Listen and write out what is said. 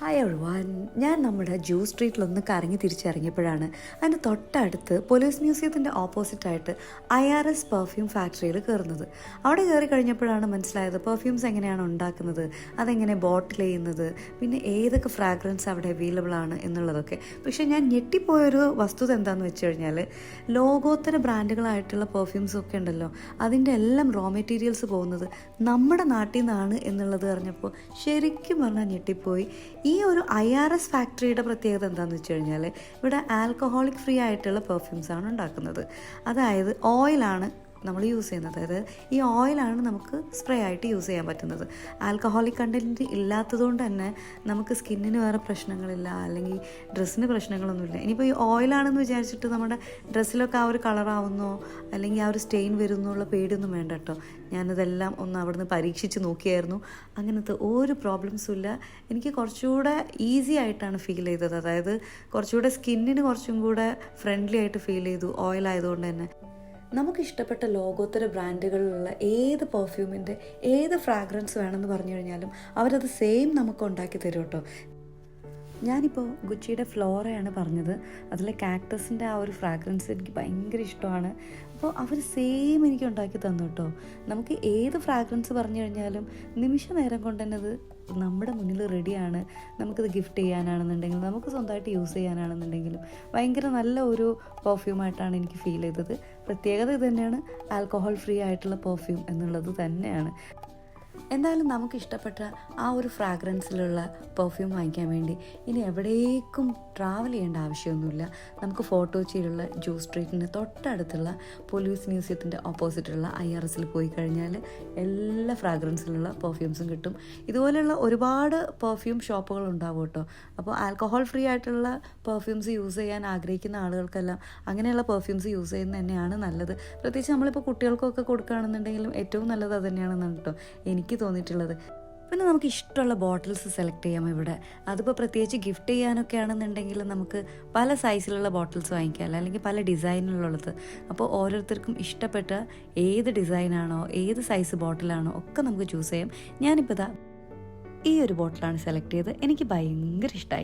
Hi everyone ഞാൻ നമ്മുടെ ജൂ സ്ട്രീറ്റിലൊന്ന് കറങ്ങി തിരിച്ചിറങ്ങിയപ്പോഴാണ് അതിന്റെ തൊട്ടടുത്ത് പോലീസ് മ്യൂസിയത്തിന്റെ ഓപ്പോസിറ്റായിട്ട് ഐ ആർ എസ് പെർഫ്യൂം ഫാക്ടറിയിൽ കയറുന്നത്. അവിടെ കയറി കഴിഞ്ഞപ്പോഴാണ് മനസ്സിലായത് പെർഫ്യൂംസ് എങ്ങനെയാണ് ഉണ്ടാക്കുന്നത് അതെങ്ങനെ ബോട്ടിൽ ചെയ്യുന്നത് പിന്നെ ഏതൊക്കെ ഫ്രാഗ്രൻസ് അവിടെ അവൈലബിൾ ആണ് എന്നുള്ളതൊക്കെ. പക്ഷേ ഞാൻ ഞെട്ടിപ്പോയൊരു വസ്തുത എന്താണെന്ന് വെച്ച് കഴിഞ്ഞാൽ ലോകോത്തര ബ്രാൻഡുകളായിട്ടുള്ള പെർഫ്യൂംസ് ഒക്കെ ഉണ്ടല്ലോ അതിന്റെ എല്ലാം റോ മെറ്റീരിയൽസ് പോകുന്നത് നമ്മുടെ നാട്ടിൽ നിന്നാണ് എന്നുള്ളത് അറിഞ്ഞപ്പോൾ ശരിക്കും പറഞ്ഞാൽ ഞെട്ടിപ്പോയി. ഒരു ഐ ആർ എസ് ഫാക്ടറിയുടെ പ്രത്യേകത എന്താണെന്ന് വെച്ച് കഴിഞ്ഞാൽ ഇവിടെ ആൽക്കഹോളിക് ഫ്രീ ആയിട്ടുള്ള പെർഫ്യൂംസ് ആണ് ഉണ്ടാക്കുന്നത്. അതായത് ഓയിലാണ് നമ്മൾ യൂസ് ചെയ്യുന്നത്. അതായത് ഈ ഓയിലാണ് നമുക്ക് സ്പ്രേ ആയിട്ട് യൂസ് ചെയ്യാൻ പറ്റുന്നത്. ആൽക്കഹോളിക് കണ്ടന്റ് ഇല്ലാത്തതുകൊണ്ട് തന്നെ നമുക്ക് സ്കിന്നിന് വേറെ പ്രശ്നങ്ങളില്ല അല്ലെങ്കിൽ ഡ്രസ്സിന് പ്രശ്നങ്ങളൊന്നുമില്ല. ഇനിയിപ്പോൾ ഈ ഓയിലാണെന്ന് വിചാരിച്ചിട്ട് നമ്മുടെ ഡ്രസ്സിലൊക്കെ ആ ഒരു കളറാവുന്നോ അല്ലെങ്കിൽ ആ ഒരു സ്റ്റെയിൻ വരുന്നുള്ള പേടിയൊന്നും വേണ്ട കേട്ടോ. ഞാനിതെല്ലാം ഒന്ന് അവിടുന്ന് പരീക്ഷിച്ച് നോക്കിയായിരുന്നു. അങ്ങനത്തെ ഒരു പ്രോബ്ലംസും ഇല്ല. എനിക്ക് കുറച്ചുകൂടെ ഈസി ആയിട്ടാണ് ഫീൽ ചെയ്തത്. അതായത് കുറച്ചുകൂടെ സ്കിന്നിന് കുറച്ചും കൂടെ ഫ്രണ്ട്ലി ആയിട്ട് ഫീൽ ചെയ്തു ഓയിലായതുകൊണ്ട് തന്നെ. നമുക്ക് ഇഷ്ടപ്പെട്ട ലോകോത്തര ബ്രാൻഡുകളിലുള്ള ഏത് പെർഫ്യൂമിന്റെ ഏത് ഫ്രാഗ്രൻസ് വേണമെന്ന് പറഞ്ഞു കഴിഞ്ഞാലും അവരത് സെയിം നമുക്ക് ഉണ്ടാക്കി തരും കേട്ടോ. ഞാനിപ്പോൾ ഗുച്ചിയുടെ ഫ്ലോറയാണ് പറഞ്ഞത്. അതിലെ കാക്ടസിന്റെ ആ ഒരു ഫ്രാഗ്രൻസ് എനിക്ക് ഭയങ്കര ഇഷ്ടമാണ്. അപ്പോൾ അവർ സെയിം എനിക്ക് ഉണ്ടാക്കി തന്നു കേട്ടോ നമുക്ക് ഏത് ഫ്രാഗ്രൻസ് പറഞ്ഞു കഴിഞ്ഞാലും നിമിഷ നേരം കൊണ്ട് തന്നെ അത് നമ്മുടെ മുന്നിൽ റെഡിയാണ് നമുക്കത് ഗിഫ്റ്റ് ചെയ്യാനാണെന്നുണ്ടെങ്കിലും നമുക്ക് സ്വന്തമായിട്ട് യൂസ് ചെയ്യാനാണെന്നുണ്ടെങ്കിലും ഭയങ്കര നല്ല ഒരു പെർഫ്യൂമായിട്ടാണ് എനിക്ക് ഫീൽ ചെയ്തത്. പ്രത്യേകത ഇത് തന്നെയാണ് ആൽക്കഹോൾ ഫ്രീ ആയിട്ടുള്ള പെർഫ്യൂം എന്നുള്ളത് തന്നെയാണ്. എന്തായാലും നമുക്ക് ഇഷ്ടപ്പെട്ട ആ ഒരു ഫ്രാഗ്രൻസിലുള്ള പെർഫ്യൂം വാങ്ങിക്കാൻ വേണ്ടി ഇനി എവിടേക്കും ട്രാവൽ ചെയ്യേണ്ട ആവശ്യമൊന്നുമില്ല. നമുക്ക് ഫോട്ടോച്ചിയിലുള്ള ജൂ സ്ട്രീറ്റിന് തൊട്ടടുത്തുള്ള പോലീസ് മ്യൂസിയത്തിന്റെ ഓപ്പോസിറ്റുള്ള ഐ ആർ എസിൽ പോയി കഴിഞ്ഞാൽ എല്ലാ ഫ്രാഗ്രൻസിലുള്ള പെർഫ്യൂംസും കിട്ടും. ഇതുപോലെയുള്ള ഒരുപാട് പെർഫ്യൂം ഷോപ്പുകൾ ഉണ്ടാവും കേട്ടോ. അപ്പോൾ ആൽക്കഹോൾ ഫ്രീ ആയിട്ടുള്ള പെർഫ്യൂംസ് യൂസ് ചെയ്യാൻ ആഗ്രഹിക്കുന്ന ആളുകൾക്കെല്ലാം അങ്ങനെയുള്ള പെർഫ്യൂംസ് യൂസ് ചെയ്യുന്നത് തന്നെയാണ് നല്ലത്. പ്രത്യേകിച്ച് നമ്മളിപ്പോൾ കുട്ടികൾക്കൊക്കെ കൊടുക്കുകയാണെന്നുണ്ടെങ്കിലും ഏറ്റവും നല്ലത് അത് തന്നെയാണെന്നാണ് കേട്ടോ. എനിക്ക് തോന്നിയിട്ടുള്ളത്. പിന്നെ നമുക്ക് ഇഷ്ടമുള്ള ബോട്ടിൽസ് സെലക്ട് ചെയ്യാം ഇവിടെ. അതിപ്പോൾ പ്രത്യേകിച്ച് ഗിഫ്റ്റ് ചെയ്യാനൊക്കെ ആണെന്നുണ്ടെങ്കിൽ നമുക്ക് പല സൈസിലുള്ള ബോട്ടിൽസ് വാങ്ങിക്കാം. അല്ലെങ്കിൽ പല ഡിസൈനിലുള്ളത്. അപ്പോൾ ഓരോരുത്തർക്കും ഇഷ്ടപ്പെട്ട ഏത് ഡിസൈനാണോ ഏത് സൈസ് ബോട്ടിലാണോ ഒക്കെ നമുക്ക് ചൂസ് ചെയ്യാം. ഞാനിപ്പോൾ ഈ ഒരു ബോട്ടിലാണ് സെലക്ട് ചെയ്ത് എനിക്ക് ഭയങ്കര ഇഷ്ടമായി